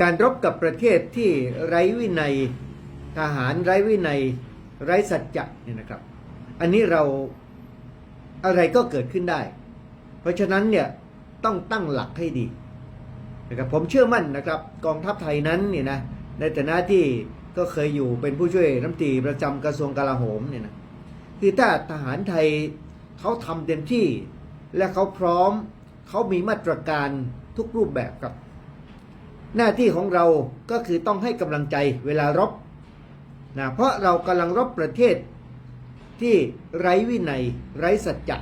การรบกับประเทศที่ไร้วินัยทหารไร้วินัย ไร้สัจจะเนี่ยนะครับ อันนี้เราอะไรก็เกิดขึ้นได้ เพราะฉะนั้นเนี่ยต้องตั้งหลักให้ดีนะครับผมเชื่อมั่นนะครับ กองทัพไทยนั้นเนี่ยนะในฐานะที่ก็เคยอยู่เป็นผู้ช่วยรัฐมนตรีประจำกระทรวงกลาโหมเนี่ยนะคือถ้าทหารไทยเขาทำเต็มที่ และเขาพร้อมเขามีมาตรการทุกรูปแบบครับ หน้าที่ของเราก็คือต้องให้กำลังใจเวลารบนะเพราะเรากำลังรบประเทศที่ไร้วินัย ไร้สัจจะ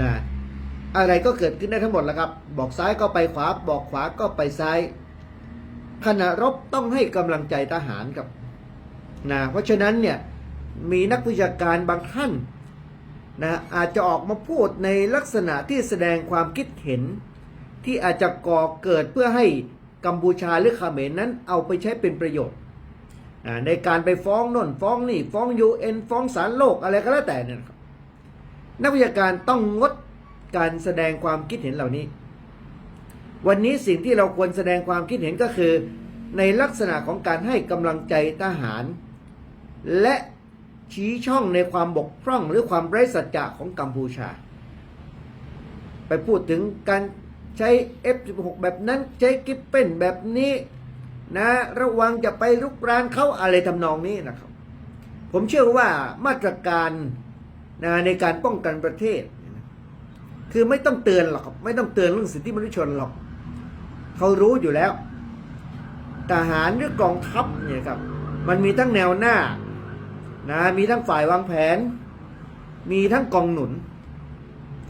นะอะไรก็เกิดขึ้นได้ทั้งหมดแล้วครับ บอกซ้ายก็ไปขวา บอกขวาก็ไปซ้าย ขณะรบต้องให้กำลังใจทหารครับนะเพราะฉะนั้นเนี่ยมีนักวิชาการบางท่านนะอาจจะออกมาพูดในลักษณะที่แสดงความคิดเห็นที่อาจจะก่อเกิดเพื่อให้ กัมพูชาหรือเขมรนั้นเอาไปใช้เป็นประโยชน์ในการไปฟ้องน่นฟ้องนี่ฟ้องยูเอ็นฟ้องศาลโลกอะไรก็แล้วแต่เนี่ยนะครับนักวิชาการต้องงดการแสดงความคิดเห็นเหล่านี้ วันนี้สิ่งที่เราควรแสดงความคิดเห็นก็คือ ในลักษณะของการให้กำลังใจทหาร และชี้ช่องในความบกพร่องหรือความไร้สัจจะของกัมพูชา ไปพูดถึงการ ใช้ F16 แบบนั้นใช้กิปเป็นแบบนี้นะระวังจะไปลุกรานเขาอะไรทำนองนี้นะครับ ผมเชื่อว่ามาตรการนะในการป้องกันประเทศ คือไม่ต้องเตือนหรอกไม่ต้องเตือนเรื่องสิทธิมนุษยชนหรอกเขารู้อยู่แล้วทหารหรือกองทัพเนี่ยครับ มันมีทั้งแนวหน้านะมีทั้งฝ่ายวางแผน มีทั้งกองหนุน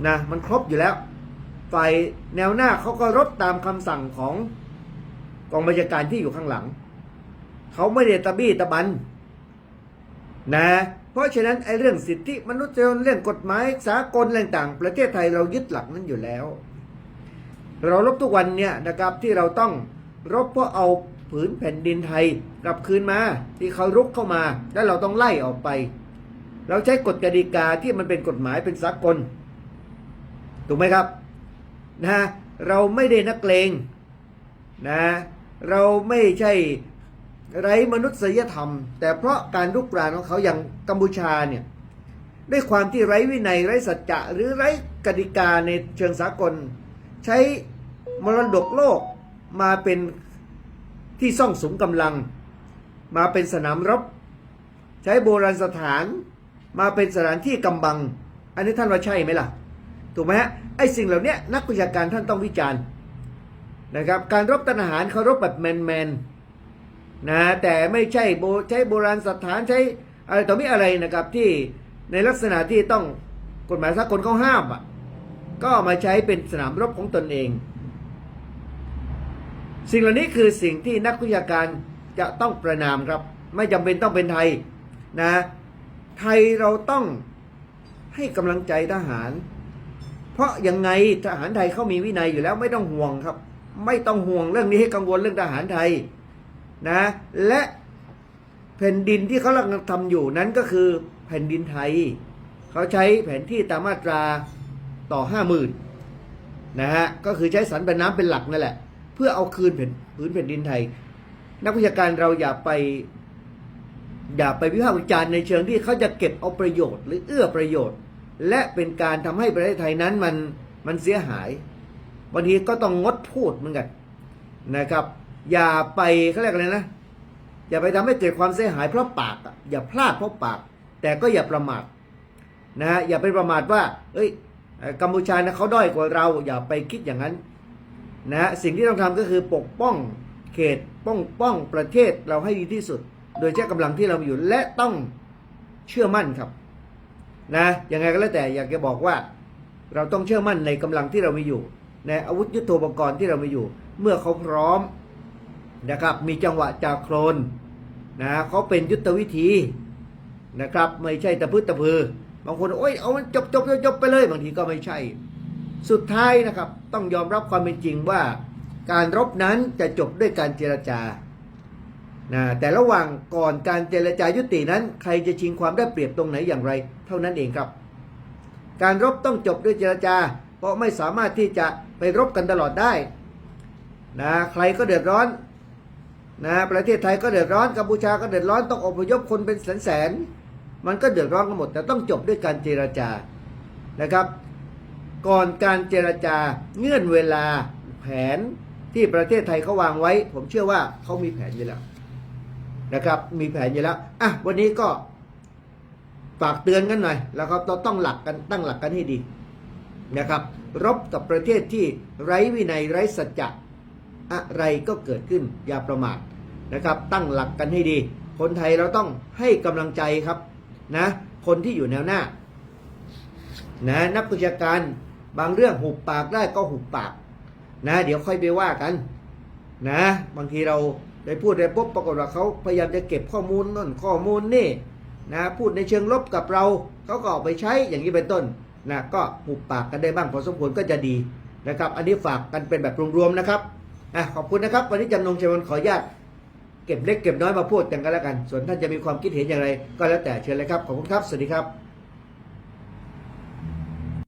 นะมันครบอยู่แล้ว ฝ่ายแนวหน้าเขาก็รบตามคำสั่งของกองบัญชาการที่อยู่ข้างหลัง เขาไม่ได้ตะบี้ตะบันนะ เพราะฉะนั้นไอ้เรื่องสิทธิมนุษยชนเรื่องกฎหมายสากลต่างๆ ประเทศไทยเรายึดหลักนั้นอยู่แล้ว เรารบทุกวันเนี่ยนะครับที่เราต้องรบเพราะเอาผืนแผ่นดินไทยกลับคืนมาที่เขารุกเข้ามา แล้วเราต้องไล่ออกไป เราใช้กฎกติกาที่มันเป็นกฎหมายเป็นสากลถูกไหมครับ นะเราไม่ได้นักเลงนะเราไม่ใช่ไร้มนุษยธรรม แต่เพราะการรุกรานของเขาอย่างกัมพูชาเนี่ยด้วยความที่ไร้วินัยไร้สัจจะหรือไร้กติกาในเชิงสากล ใช้มรดกโลกมาเป็นที่ซ่องสมกำลัง มาเป็นสนามรบ ใช้โบราณสถาน มาเป็นสถานที่กำบัง อันนี้ท่านว่าใช่ไหมล่ะ ถูกไหมฮะไอ้สิ่งเหล่านี้นักวิชาการท่านต้องวิจารณ์นะครับการรบทหารเขารบแบบแมนแมนนะแต่ไม่ใช่โบใช้โบราณสถานใช้อะไรต่อมีอะไรนะครับที่ในลักษณะที่ต้องกฎหมายสากลเขาห้ามอะก็มาใช้เป็นสนามรบของตนเอง สิ่งเหล่านี้คือสิ่งที่นักวิชาการจะต้องประนามครับ ไม่จำเป็นต้องเป็นไทยนะไทยเราต้องให้กำลังใจทหาร ราะยังไงทหารไทยเขามีวินัยอยู่แล้วไม่ต้องห่วงครับ ไม่ต้องห่วงเรื่องนี้ให้กังวลเรื่องทหารไทยนะและแผ่นดินที่เขากำลังทำอยู่นั้นก็คือแผ่นดินไทย เขาใช้แผนที่ตามมาตราต่อห้าหมื่นนะฮะก็คือใช้สันเป็นน้ำเป็นหลักนั่นแหละ เพื่อเอาคืนแผ่นพื้นแผ่นดินไทย นักวิชาการเราอย่าไป อย่าไปวิพากษ์วิจารณ์ในเชิงที่เขาจะเก็บเอาประโยชน์ หรือเอื้อประโยชน์ และเป็นการทำให้ประเทศไทยนั้นมันมันเสียหายบางทีก็ต้องงดพูดเหมือนกันนะครับ อย่าไปเขาเรียกอะไรนะ อย่าไปทำให้เกิดความเสียหายเพราะปากอย่าพลาดเพราะปาก แต่ก็อย่าประมาทนะฮะอย่าไปประมาทว่า เอ้ยกัมพูชานะเขาด้อยกว่าเรา อย่าไปคิดอย่างนั้นนะฮะสิ่งที่ต้องทำก็คือปกป้องเขตป้องป้องประเทศเราให้ดีที่สุด โดยใช้กำลังที่เรามีอยู่และต้องเชื่อมั่นครับ นะยังไงก็แล้วแต่อยากจะบอกว่า เราต้องเชื่อมั่นในกำลังที่เรามีอยู่ในอาวุธยุโทโธปกรณ์ที่เรามีอยู่ เมื่อเขาพร้อมนะครับมีจังหวะจากโครนนะเขาเป็นยุทธวิธีนะครับ ไม่ใช่ตะพื้ตะพือบางคนโอ้ยเอามันจบจบจบจบไปเลย บางทีก็ไม่ใช่ สุดท้ายนะครับ ต้องยอมรับความเป็นจริงว่า การรบนั้นจะจบด้วยการเจรจา นะแต่ระหว่างก่อนการเจรจายุตินั้น ใครจะชิงความได้เปรียบตรงไหนอย่างไร เท่านั้นเองครับ การรบต้องจบด้วยเจรจา เพราะไม่สามารถที่จะไปรบกันตลอดได้นะใครก็เดือดร้อนนะประเทศไทยก็เดือดร้อนกัมพูชาก็เดือดร้อนต้องอพยพคนเป็นแสนๆมันก็เดือดร้อนกันหมด แต่ต้องจบด้วยการเจรจานะครับ ก่อนการเจรจาเงื่อนเวลาแผนที่ประเทศไทยเขาวางไว้ ผมเชื่อว่าเขามีแผนอยู่แล้ว นะครับ มีแผนอยู่แล้วอะวันนี้ก็ฝากเตือนกันหน่อย แล้วก็เราต้องหลักกันตั้งหลักกันให้ดีนะครับ รบกับประเทศที่ไร้วินัยไร้สัจจะอะไรก็เกิดขึ้นอย่าประมาทนะครับ ตั้งหลักกันให้ดี คนไทยเราต้องให้กำลังใจครับนะ คนที่อยู่แนวหน้านะนักวิชาการบางเรื่องหุบปากได้ก็หุบปากนะ เดี๋ยวค่อยไปว่ากัน นะ บางทีเรา ได้พูดได้ปุ๊บปรากฏว่าเขาพยายามจะเก็บข้อมูลนั่นข้อมูลนี่นะพูดในเชิงลบกับเราเขาก็เออกไปใช้อย่างนี้เป็นต้นนะก็หุบปากกันได้บ้างพอสมควรก็จะดีนะครับ อันนี้ฝากกันเป็นแบบรวมๆนะครับอะขอบคุณนะครับ วันนี้จำนงชัยวันขออนุญาตเก็บเล็กเก็บน้อยมาพูดกันกันแล้วกัน ส่วนท่านจะมีความคิดเห็นอย่างไร ก็แล้วแต่เชิญเลยครับขอบคุณครับสวัสดีครับ